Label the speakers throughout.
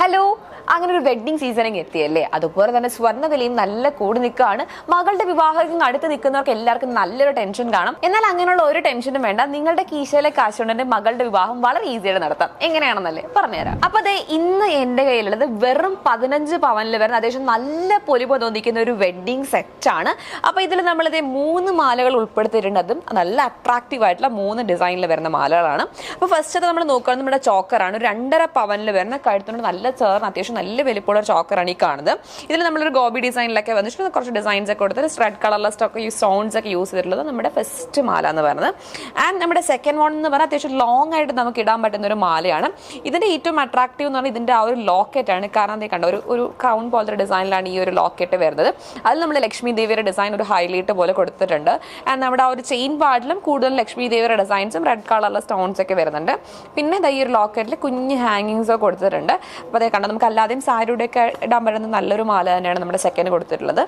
Speaker 1: Hello അങ്ങനെ ഒരു wedding seasoning എത്തിയല്ലേ? അതുപോലെ തന്നെ സ്വർണവിലയും നല്ല കൂടി നിൽക്കുകയാണ്. മകളുടെ വിവാഹത്തിന് അടുത്ത് നിൽക്കുന്നവർക്ക് എല്ലാവർക്കും നല്ലൊരു ടെൻഷൻ കാണും. എന്നാൽ അങ്ങനെയുള്ള ഒരു ടെൻഷനും വേണ്ട. നിങ്ങളുടെ കീശയിലെ കാശുകൊണ്ട് മകളുടെ വിവാഹം വളരെ ഈസിയായിട്ട് നടത്താം. എങ്ങനെയാണെന്നല്ലേ? പറഞ്ഞുതരാം. അപ്പൊ അതെ ഇന്ന് എന്റെ കയ്യിലുള്ളത് വെറും പതിനഞ്ച് പവനിൽ വരുന്ന അത്യാവശ്യം നല്ല പൊലിപ തോന്നിക്കുന്ന ഒരു വെഡ്ഡിംഗ് സെറ്റ് ആണ്. അപ്പൊ ഇതിൽ നമ്മളിത് മൂന്ന് മാലകൾ ഉൾപ്പെടുത്തിയിട്ടുണ്ട് അതും നല്ല അട്രാക്റ്റീവ് ആയിട്ടുള്ള മൂന്ന് ഡിസൈനിൽ വരുന്ന മാലകളാണ്. അപ്പൊ ഫസ്റ്റ് നമ്മൾ നോക്കുകയാണെങ്കിൽ നമ്മുടെ ചോക്കറാണ്. രണ്ടര പവനിൽ വരുന്ന കഴുത്തുകൊണ്ട് നല്ല ചേർന്ന് അത്യാവശ്യം നല്ല വലിപ്പമുള്ള ഒരു ചോക്കറാണ് ഈ കാണുന്നത്. ഇതിൽ നമ്മളൊരു ഗോബി ഡിസൈനിലൊക്കെ വന്നിട്ട് കുറച്ച് ഡിസൈൻസ് ഒക്കെ കൊടുത്തത് റെഡ് കളറിലെ സ്റ്റോക്ക് ഈ സ്റ്റോൺസ് ഒക്കെ യൂസ് ചെയ്തിട്ടുള്ളത് നമ്മുടെ ഫസ്റ്റ് മാല എന്ന് പറയുന്നത്. ആൻഡ് നമ്മുടെ സെക്കൻഡ് വൺ എന്ന് പറഞ്ഞാൽ അത്യാവശ്യം ലോങ് ആയിട്ട് നമുക്ക് ഇടാൻ പറ്റുന്ന ഒരു മാലയാണ്. ഇതിന്റെ ഏറ്റവും അട്രാക്റ്റീവ് എന്ന് പറഞ്ഞാൽ ഇതിന്റെ ആ ഒരു ലോക്കറ്റ് ആണ്. കാരണം അതേ കണ്ട ഒരു ഒരു പോലത്തെ ഡിസൈനിലാണ് ഈ ഒരു ലോക്കറ്റ് വരുന്നത്. അതിൽ നമ്മൾ ലക്ഷ്മി ദേവിയുടെ ഡിസൈൻ ഒരു ഹൈലൈറ്റ് പോലെ കൊടുത്തിട്ടുണ്ട്. ആൻഡ് നമ്മുടെ ആ ഒരു ചെയിൻ പാർട്ടിലും കൂടുതൽ ലക്ഷ്മി ദേവിയുടെ ഡിസൈൻസും റെഡ് കളറിലെ സ്റ്റോൺസ് ഒക്കെ വരുന്നുണ്ട്. പിന്നെ ഈ ഒരു ലോക്കറ്റിൽ കുഞ്ഞ് ഹാങ്ങിങ്സ് ഒക്കെ കൊടുത്തിട്ടുണ്ട്. അപ്പോൾ അതേ കണ്ട നമുക്ക് അല്ലാതെയും സാരിയുടെ ഒക്കെ ഇടാൻ പറ്റുന്ന നല്ലൊരു മാല തന്നെയാണ് നമ്മുടെ സെക്കൻഡ് കൊടുത്തിട്ടുള്ളത്.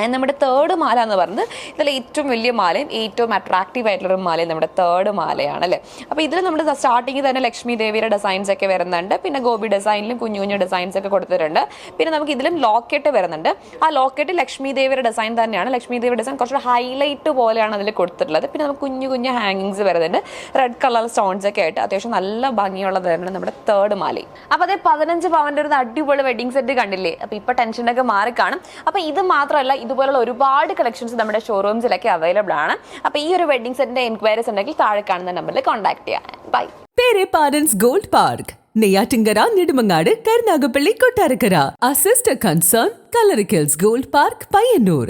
Speaker 1: And നമ്മുടെ തേർഡ് മാല എന്ന് പറയുന്നത് ഇതിൽ ഏറ്റവും വലിയ മാലയും ഏറ്റവും അട്രാക്റ്റീവ് ആയിട്ടുള്ള ഒരു മാലയും നമ്മുടെ തേർഡ് മാലയാണ് അല്ലേ? അപ്പോൾ ഇതിൽ നമ്മൾ സ്റ്റാർട്ടിങ്ങിൽ തന്നെ ലക്ഷ്മി ദേവിയുടെ ഡിസൈൻസ് ഒക്കെ വരുന്നുണ്ട്. പിന്നെ ഗോപി ഡിസൈനിലും കുഞ്ഞു കുഞ്ഞു ഡിസൈൻസ് ഒക്കെ കൊടുത്തിട്ടുണ്ട്. പിന്നെ നമുക്ക് ഇതിലും ലോക്കറ്റ് വരുന്നുണ്ട്. ആ ലോക്കറ്റ് ലക്ഷ്മി ദേവിയുടെ ഡിസൈൻ തന്നെയാണ്. ലക്ഷ്മി ദേവിയുടെ ഡിസൈൻ കുറച്ചുകൂടെ ഹൈലൈറ്റ് പോലെയാണ് അതിൽ കൊടുത്തിട്ടുള്ളത്. പിന്നെ നമുക്ക് കുഞ്ഞു കുഞ്ഞു ഹാങ്ങിങ്സ് വരുന്നുണ്ട്. റെഡ് കളർ സ്റ്റോൺസ് ഒക്കെ ആയിട്ട് അത്യാവശ്യം നല്ല ഭംഗിയുള്ളതാണ് നമ്മുടെ തേർഡ് മാലയും. അപ്പോൾ അതേ പതിനഞ്ച് പവന്റെ ഒരു അടിപൊളി വെഡിങ് സെറ്റ് കണ്ടില്ലേ? അപ്പോൾ ഇപ്പോൾ ടെൻഷനൊക്കെ മാറി കാണും അപ്പോൾ ഇത് മാത്രമല്ല ഇതുപോലുള്ള ഒരുപാട് കളക്ഷൻസ് നമ്മുടെ ഷോറൂംസിലൊക്കെ അവൈലബിൾ ആണ്. അപ്പോൾ ഈ ഒരു വെഡിങ് സെറ്റിന്റെ എൻക്വയറീസ് ഉണ്ടെങ്കിൽ താഴെ കാണുന്ന നമ്പറിൽ കോൺടാക്ട് ചെയ്യാം. ബൈ
Speaker 2: പേരെ parents gold park Neyyattinkara Nedumangad Karunagappally Kottarakkara assist concern കലറിക്കൽസ് gold park Payyanur